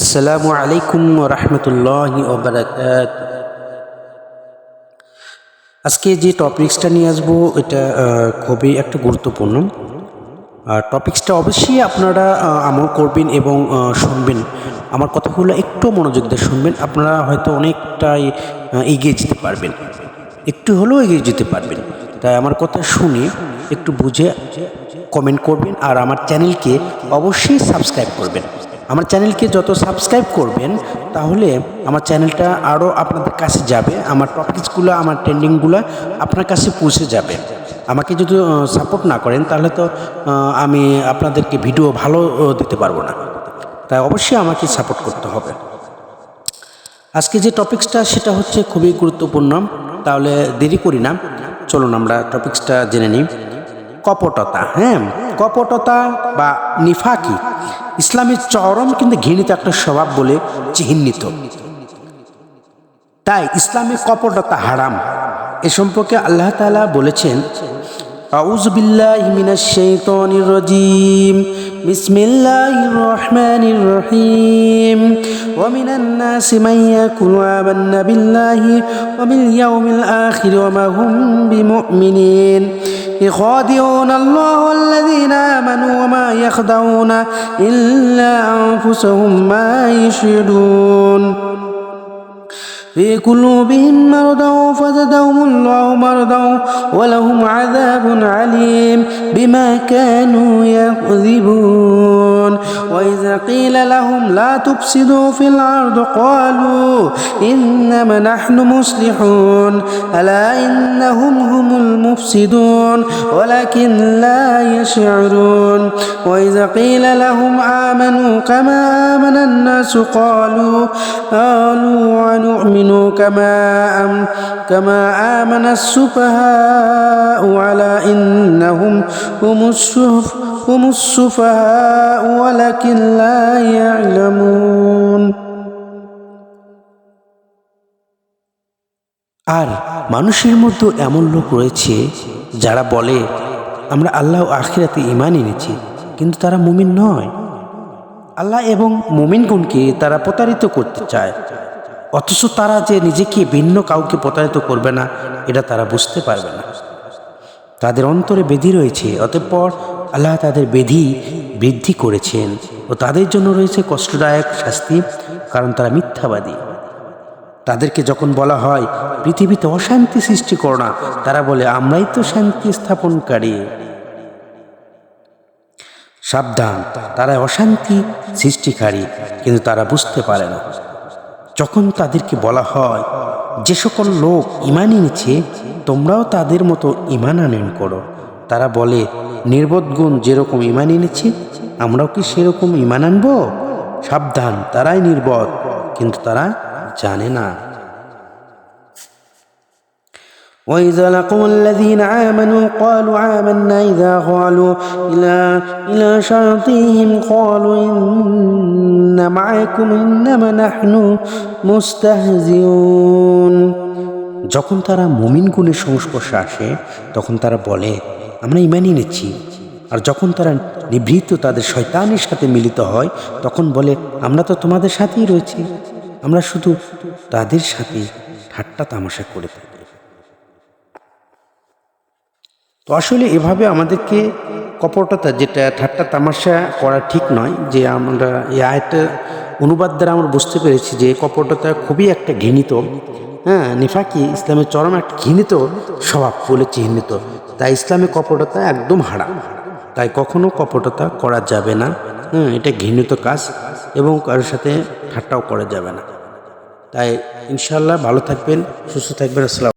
আসসালামু আলাইকুম রহমতুল্লাহ ওবরাকাত আজকে যে টপিক্সটা নিয়ে আসব, এটা খুবই একটা গুরুত্বপূর্ণ। আর টপিক্সটা অবশ্যই আপনারা আমল করবেন এবং শুনবেন। আমার কথাগুলো একটু মনোযোগ দিয়ে শুনবেন। আপনারা হয়তো অনেকটাই এগিয়ে যেতে পারবেন। একটু হলেও এগিয়ে যেতে পারবেন। তাই আমার কথা শুনে একটু বুঝে কমেন্ট করবেন। আর আমার চ্যানেলকে অবশ্যই সাবস্ক্রাইব করবেন। আমার চ্যানেলকে যত সাবস্ক্রাইব করবেন, তাহলে আমার চ্যানেলটা আরও আপনাদের কাছে যাবে, আমার টপিকসগুলো আমার ট্রেন্ডিংগুলো আপনার কাছে পৌঁছে যাবে। আমাকে যদি সাপোর্ট না করেন, তাহলে তো আমি আপনাদেরকে ভিডিও ভালো দিতে পারব না। তাই অবশ্যই আমাকে সাপোর্ট করতে হবে। আজকে যে টপিক্সটা সেটা হচ্ছে খুবই গুরুত্বপূর্ণ। তাহলে দেরি করি না। চলুন আমরা টপিক্সটা জেনে নিই। কপটতা হ্যাঁ? কপটতা বা নিফাকি, ইসলামের চরম কিন্তু ঘৃণিত একটা স্বভাব বলে চিহ্নিত। তাই ইসলামে কপটতা হারাম। এ সম্পর্কে আল্লাহ তালা বলেছেন, আউযু বিল্লাহি মিনাশ শাইতানির রাজীম, বিসমিল্লাহির রহমানির রহিম, ওয়া মিনান নাসি মান ইয়াকুলু আমান্না বিল্লাহি, ওয়া বিল ইয়াউমিল আখির, ওয়া মা হুম يخادعون الله والذين آمنوا وما يخدعون إلا أنفسهم ما يشهدون. في قلوبهم مرض فزدهم الله مرضا ولهم عذاب عليم بما كانوا يكذبون. وإذا قيل لهم لا تفسدوا في الأرض قالوا إنما نحن مصلحون ألا إنهم هم المفسدون ولكن لا يشعرون وإذا قيل لهم آمنوا كما آمن الناس قالوا قالوا ونؤمن كما أم كما آمن السفهاء على إنهم هم السف هم السفهاء ولكن لا يعلمون আর মানুষের মধ্যে এমন লোক রয়েছে যারা বলে আমরা আল্লাহ ও আখিরাতে ইমান এনেছি কিন্তু তারা মুমিন নয় আল্লাহ এবং মুমিনগুনকে তারা প্রতারিত করতে চায় অথচ তারা যে নিজেকে ভিন্ন কাউকে প্রতারিত করবে না এটা তারা বুঝতে পারবে না তাদের অন্তরে বেধি রয়েছে অতঃপর আল্লাহ তাদের বেধি বৃদ্ধি করেছেন ও তাদের জন্য রয়েছে কষ্টদায়ক শাস্তি, কারণ তারা মিথ্যাবাদী। তাদেরকে যখন বলা হয়, পৃথিবীতে অশান্তি সৃষ্টি করো না, তারা বলে, আমরাই তো শান্তি স্থাপনকারী। সাবধান তারা অশান্তি সৃষ্টিকারী, কিন্তু তারা বুঝতে পারে না। যখন তাদেরকে বলা হয়, যে সকল লোক ইমান এনেছে তোমরাও তাদের মতো ইমান আনয়ন করো। তারা বলে নির্বোধ গুণ যেরকম ইমান এনেছে আমরাও কি সেরকম ইমান আনবো সাবধান তারাই নির্বোধ কিন্তু তারা জানে না وإذا لقوا الذين آمنوا قالوا آمنا إذا قالوا إلى إلى شرطهم قالوا إن معكم إنما نحن مستهزئون যখন তারা মুমিন গুণের সংস্পর্শে আসে তখন তারা বলে আমরা ইমানই নিচ্ছি আর যখন তারা নিভৃত তাদের শয়তানের সাথে মিলিত হয়, তখন বলে, আমরা তো তোমাদের সাথেই রয়েছি। আমরা শুধু তাদের সাথে ঠাট্টা তামাশা করে থাকি। তো আসলে এভাবে আমাদেরকে কপটতা যেটা, ঠাট্টা তামাশা করা ঠিক নয়, যে আমরা এই আয়টা অনুবাদ দ্বারা আমরা বুঝতে পেরেছি যে কপটতা খুবই একটা ঘৃণিত। হ্যাঁ নিফাকি ইসলামের চরম একটা ঘৃণিত স্বভাব বলে চিহ্নিত। তাই ইসলামে কপটতা একদম হারা। তাই কখনো কপটতা করা যাবে না। হ্যাঁ এটা ঘৃণিত কাজ এবং কারোর সাথে ঠাট্টাও করা যাবে না। তাই ইনশাল্লাহ ভালো থাকবেন, সুস্থ থাকবেন, আসসালাম